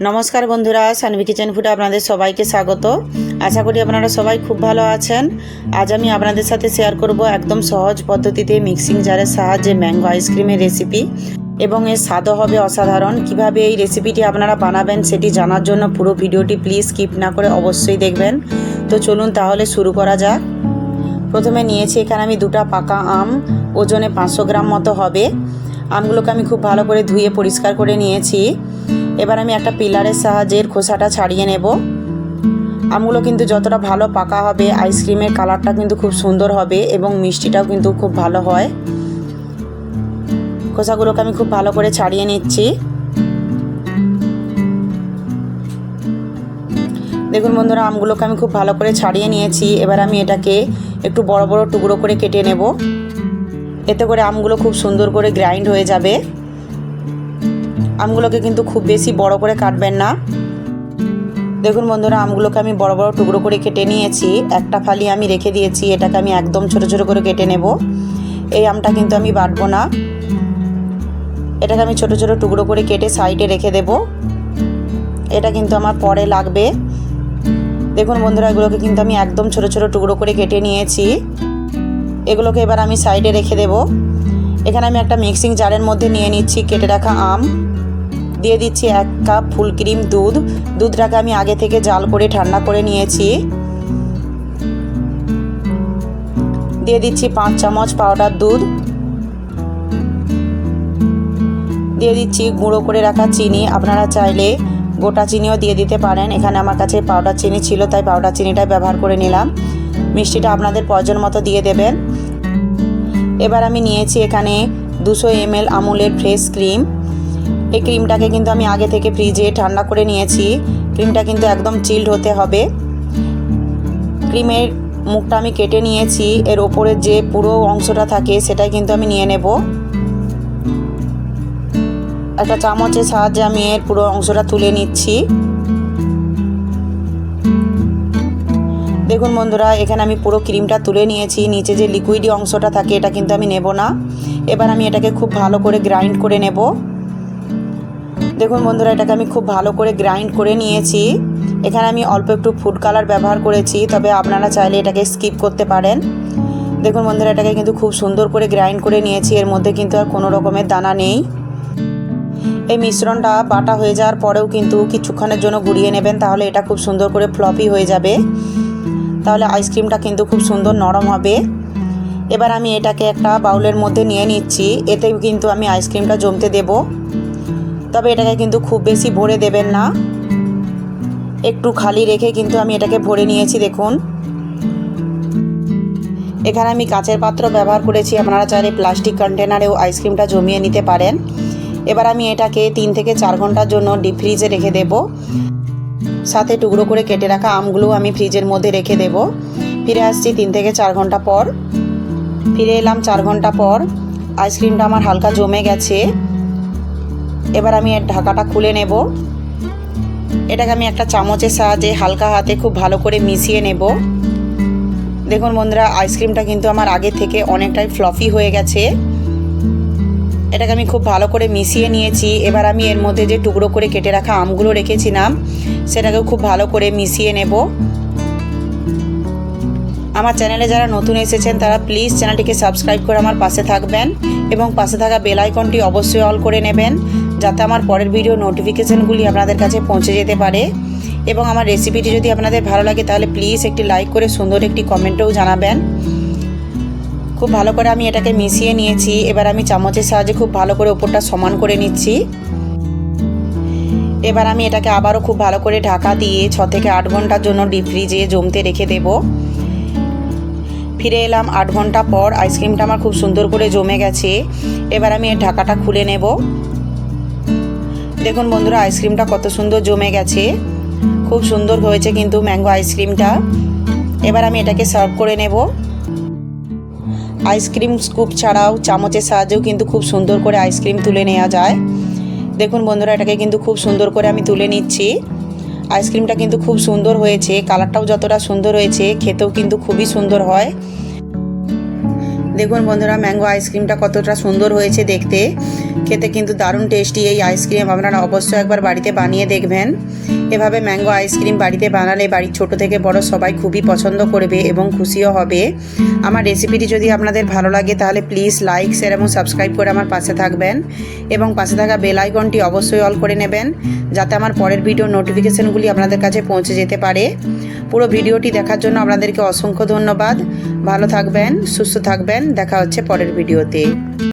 নমস্কার বন্ধুরা সানভি কিচেন ফুডে আপনাদের সবাইকে স্বাগত। আশা করি আপনারা সবাই খুব ভালো আছেন। আজ আমি আপনাদের সাথে শেয়ার করব একদম সহজ পদ্ধতিতে মিক্সিং জারের সাহায্যে ম্যাঙ্গো আইসক্রিমের রেসিপি এবং এর স্বাদও হবে অসাধারণ। কীভাবে এই রেসিপিটি আপনারা বানাবেন সেটি জানার জন্য পুরো ভিডিওটি প্লিজ স্কিপ না করে অবশ্যই দেখবেন। তো চলুন তাহলে শুরু করা যাক। প্রথমে নিয়েছি এখানে আমি দুটো পাকা আম, ওজনে পাঁচশো গ্রাম মতো হবে। আমগুলোকে আমি খুব ভালো করে ধুয়ে পরিষ্কার করে নিয়েছি। এবার আমি একটা পিলারের সাহায্যে এর খোসাটা ছাড়িয়ে নেব। আমগুলো কিন্তু যতটা ভালো পাকা হবে আইসক্রিমের কালারটা কিন্তু খুব সুন্দর হবে এবং মিষ্টিটাও কিন্তু খুব ভালো হয়। খোসাগুলোকে আমি খুব ভালো করে ছাড়িয়ে নিচ্ছি। দেখুন বন্ধুরা, আমগুলোকে আমি খুব ভালো করে ছাড়িয়ে নিয়েছি। এবার আমি এটাকে একটু বড় বড় টুকরো করে কেটে নেব। এতে করে আমগুলো খুব সুন্দর করে গ্রাইন্ড হয়ে যাবে। আমগুলোকে কিন্তু খুব বেশি বড় করে কাটবেন না। দেখুন বন্ধুরা, আমগুলোকে আমি বড় বড় টুকরো করে কেটে নিয়েছি। একটা ফালি আমি রেখে দিয়েছি, এটাকে আমি একদম ছোট ছোট করে কেটে নেব। এই আমটা কিন্তু আমি বাটবো না। এটাকে আমি ছোট ছোট টুকরো করে কেটে সাইডে রেখে দেব। এটা কিন্তু আমার পরে লাগবে। দেখুন বন্ধুরা, এগুলোকে কিন্তু আমি একদম ছোট ছোট টুকরো করে কেটে নিয়েছি। এগুলোকে এবার আমি সাইডে রেখে দেব। এখানে আমি একটা মিক্সিং জারের মধ্যে নিয়ে নিচ্ছি কেটে রাখা আম। দিয়ে দিচ্ছি এক কাপ ফুল ক্রিম দুধ। দুধটাকে আমি আগে থেকে জাল করে ঠান্ডা করে নিয়েছি। দিয়ে দিচ্ছি পাঁচ চামচ পাউডার দুধ। দিয়ে দিচ্ছি গুঁড়ো করে রাখা চিনি। আপনারা চাইলে গোটা চিনিও দিয়ে দিতে পারেন। এখানে আমার কাছে পাউডার চিনি ছিল, তাই পাউডার চিনিটাই ব্যবহার করে নিলাম। মিষ্টিটা আপনাদের প্রয়োজন মতো দিয়ে দেবেন। এবার আমি নিয়েছি এখানে দুশো এম এল আমুলের ফ্রেশ ক্রিম। এই ক্রিমটাকে কিন্তু আমি আগে থেকে ফ্রিজে ঠান্ডা করে নিয়েছি। ক্রিমটা কিন্তু একদম চিল্ড হতে হবে। ক্রিমের মুখটা আমি কেটে নিয়েছি। এর ওপরে যে পুরো অংশটা থাকে সেটাই কিন্তু আমি নিয়ে নেব। একটা চামচের সাহায্যে আমি এর পুরো অংশটা তুলে নিচ্ছি। দেখুন বন্ধুরা, এখানে আমি পুরো ক্রিমটা তুলে নিয়েছি। নিচে যে লিকুইডি অংশটা থাকে, এটা কিন্তু আমি নেব না। এবার আমি এটাকে খুব ভালো করে গ্রাইন্ড করে নেব। দেখুন বন্ধুরা, এটাকে আমি খুব ভালো করে গ্রাইন্ড করে নিয়েছি। এখানে আমি অল্প একটু ফুড কালার ব্যবহার করেছি, তবে আপনারা চাইলে এটাকে স্কিপ করতে পারেন। দেখুন বন্ধুরা, এটাকে কিন্তু খুব সুন্দর করে গ্রাইন্ড করে নিয়েছি, এর মধ্যে কিন্তু আর কোনো রকমের দানা নেই। এই মিশ্রণটা বাটা হয়ে যাওয়ার পরেও কিন্তু কিছুক্ষণের জন্য গুড়িয়ে নেবেন, তাহলে এটা খুব সুন্দর করে ফ্লপি হয়ে যাবে। তাহলে আইসক্রিমটা কিন্তু খুব সুন্দর নরম হবে। এবার আমি এটাকে একটা বাউলের মধ্যে নিয়ে নিচ্ছি এতে কিন্তু আমি আইসক্রিমটা জমতে দেব। তবে এটাকে কিন্তু খুব বেশি ভরে দেবেন না। একটু খালি রেখে কিন্তু আমি এটাকে ভরে নিয়েছি, দেখুন। এখানে আমি কাচের পাত্র ব্যবহার করেছি, আপনারা চাইলে প্লাস্টিক কন্টেনারেও আইসক্রিমটা জমিয়ে নিতে পারেন। এবার আমি এটাকে তিন থেকে চার ঘণ্টার জন্য ডিপ ফ্রিজে রেখে দেব। সাথে টুকরো করে কেটে রাখা আমগুলো আমি ফ্রিজের মধ্যে রেখে দেব। ফিরে আসছি তিন থেকে চার ঘণ্টা পর। ফিরে এলাম চার ঘণ্টা পর। আইসক্রিমটা আমার হালকা জমে গেছে। এবার আমি এর ঢাকাটা খুলে নেব। এটাকে আমি একটা চামচের সাহায্যে হালকা হাতে খুব ভালো করে মিশিয়ে নেব। দেখুন বন্ধুরা, আইসক্রিমটা কিন্তু আমার আগে থেকে অনেকটাই ফ্লফি হয়ে গেছে। এটাকে আমি খুব ভালো করে মিশিয়ে নিয়েছি। এবার আমি এর মধ্যে যে টুকরো করে কেটে রাখা আমগুলো রেখেছিলাম, সেটাকেও খুব ভালো করে মিশিয়ে নেব। আমার চ্যানেলে যারা নতুন এসেছেন, তারা প্লিজ চ্যানেলটিকে সাবস্ক্রাইব করে আমার পাশে থাকবেন এবং পাশে থাকা বেল আইকনটি অবশ্যই অল করে নেবেন, যাতে আমার পরের ভিডিও নোটিফিকেশানগুলি আপনাদের কাছে পৌঁছে যেতে পারে। এবং আমার রেসিপিটি যদি আপনাদের ভালো লাগে, তাহলে প্লিজ একটি লাইক করে সুন্দর একটি কমেন্টও জানাবেন। খুব ভালো করে আমি এটাকে মিশিয়ে নিয়েছি। এবার আমি চামচের সাহায্যে খুব ভালো করে ওপরটা সমান করে নিচ্ছি। এবার আমি এটাকে আবারও খুব ভালো করে ঢাকা দিয়ে ছ থেকে আট ঘণ্টার জন্য ডিপ ফ্রিজে জমতে রেখে দেব। ফিরে এলাম আট ঘণ্টা পর। আইসক্রিমটা আমার খুব সুন্দর করে জমে গেছে। এবার আমি এর ঢাকাটা খুলে নেব। দেখুন বন্ধুরা আইসক্রিমটা কত সুন্দর জমে গেছে। খুব সুন্দর হয়েছে কিন্তু ম্যাঙ্গো আইসক্রিমটা এবার আমি এটাকে সার্ভ করে নেব। আইসক্রিম স্কুপ ছাড়াও চামচের সাহায্যেও কিন্তু খুব সুন্দর করে আইসক্রিম তুলে নেওয়া যায়। দেখুন বন্ধুরা, এটাকে কিন্তু খুব সুন্দর করে আমি তুলে নিচ্ছি। আইসক্রিমটা কিন্তু খুব সুন্দর হয়েছে কালারটাও যতটা সুন্দর হয়েছে খেতেও কিন্তু খুবই সুন্দর হয়। দেখুন বন্ধুরা, ম্যাঙ্গো আইসক্রিমটা কতটা সুন্দর হয়েছে দেখতে। খেতে কিন্তু দারুণ টেস্টি এই আইসক্রিম। আপনারা অবশ্যই একবার বাড়িতে বানিয়ে দেখবেন। এভাবে ম্যাঙ্গো আইসক্রিম বাড়িতে বানালে বাড়ির ছোট থেকে বড় সবাই খুবই পছন্দ করবে এবং খুশিও হবে। আমার রেসিপিটি যদি আপনাদের ভালো লাগে, তাহলে প্লিজ লাইক শেয়ার এবং সাবস্ক্রাইব করে আমার পাশে থাকবেন। এবং পাশে থাকা বেল আইকনটি অবশ্যই অল করে নেবেন, যাতে আমার পরের ভিডিও নোটিফিকেশনগুলি আপনাদের কাছে পৌঁছে যেতে পারে। পুরো ভিডিওটি দেখার জন্য আপনাদেরকে অসংখ্য ধন্যবাদ। ভালো থাকবেন, সুস্থ থাকবেন। দেখা হচ্ছে পরের ভিডিওতে।